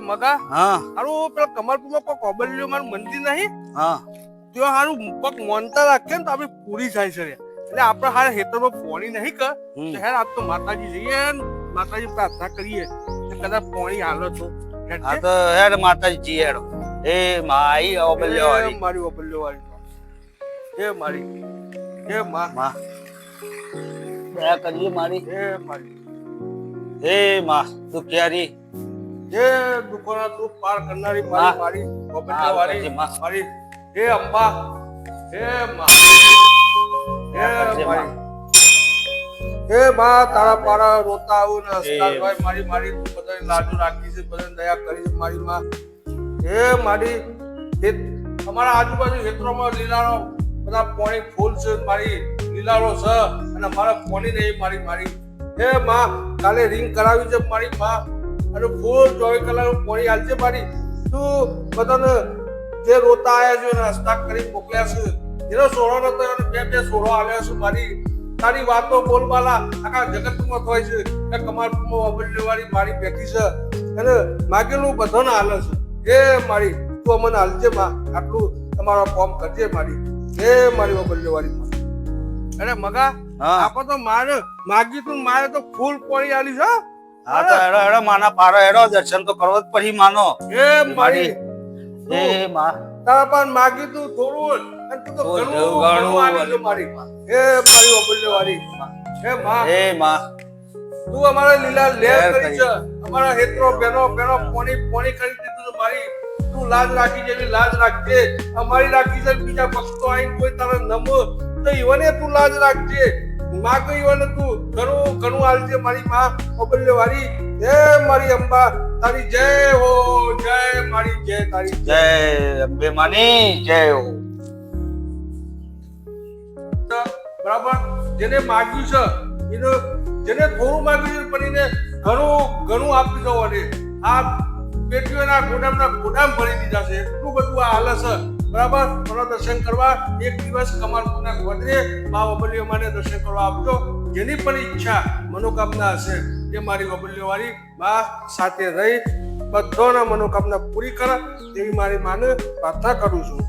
મગા હા. હારું પેલા કમલપુરમાં કોઈ કોબલ્યો મારું મંદિર નહીં? હા. ત્યાં હારું પગ મોનતા રાખે ને તો આપણી પૂરી થાય છે. એટલે આપણે હારે હેતરમાં પોણી નહીં કર. હેર આજ તો માતાજી જઈએ માતાજી પ્રાર્થના કરીએ કદાચ પોણી હાલો છો જે. તો હેડ માતાજી હેડ. એ માઈ ઓબલ્યો વાળી. મારી ઓબલ્યો વાળી. એ મારી. એ મા. મા. દયા કરજે મારી. એ મારી. હે મા તું ક્યારી એ દુકાના દુઃખ પાર કરનારી. મારી મારી હા, ઓબલ્યો વાળી મારી હે અંબા હે મા હે મારી હે માં. તારા પારા રોતા આવું ને હસતા ભાઈ મારી મારી તું બધાને લાજુ રાખી છે બધાને દયા કરી મારી માં. એ મારી અમારા આજુબાજુ ખેતરોમાં લીલાનો બધા પોણી ફૂલ છે મારી લીલાનો છે અને મારા પોણી નહીં મારી મારી. હે માં કાલે રિંગ કરાવી છે મારી માં. અને ફૂલ ચોવીસ કલાક પોણી હાલશે મારી. તું બધાને જે રોતા આવ્યા છે એને હસતા કરી મોકલ્યા છે. જેનો સોળો નતો એને બે બે સોળો આવ્યા છે મારી. તારી વાતો બોલબાલા આખા જગતમાં થાય છે કે કમાલપુરમાં અબલ્યવાળી મારી બેઠી છે. અને માગેલું બધાને હાલે છે. એ મારી તું અમને હાલજે માં આટલું તમારો ફોર્મ કરજે મારી. એ મારી વાપરી માં અરે મગા હા. આપણે તો મારે માગી તું મારે તો ફૂલ પોળી આલી છે હો. તો એડો એડો માના પારો એડો દર્શન તો કરવો જ પછી માનો. એ મારી એ માં તારા પણ માગી તું થોડું અને તું તો ઘણું ઘણું આવી મારી એ મારી અબલ્યવાળી. એ માં. એ માં. તું અમારા લીલા લેર કરી કરી. છે. અમારા હેત્રો બેનો બેનો પોણી પોણી કરી દીધું મારી. તું લાજ રાખી જેવી લાજ રાખજે. અમારી રાખી છે બીજા ભક્તો આવીને કોઈ તારે નમો. તો ઈવને તું લાજ રાખજે. માં કઈ ઈવને નતું ઘણું ઘણું હાલજે મારી માં અબલ્ય વાળી જય મારી અંબા તારી જય હો જય મારી જય તારી જય. અંબે માની જય હો. બરાબર જેને માગ્યું છે એનો જેને થોડું માગ્યું પણ એને ઘણું ઘણું આપી દો અને આ પેટીઓના ગોડામના ગોડામ ભરી દીધા છે. એટલું બધું આ હાલ છે. બરાબર? મને દર્શન કરવા એક દિવસ કમાલપુરના ગોદરે મા વબલીઓ મને દર્શન કરવા આપજો. જેની પણ ઈચ્છા મનોકામના હશે એ મારી વબલીઓ વાળી મા સાથે રહી બધોના મનોકામના પૂરી કરે એવી મારી માને પ્રાર્થના કરું છું.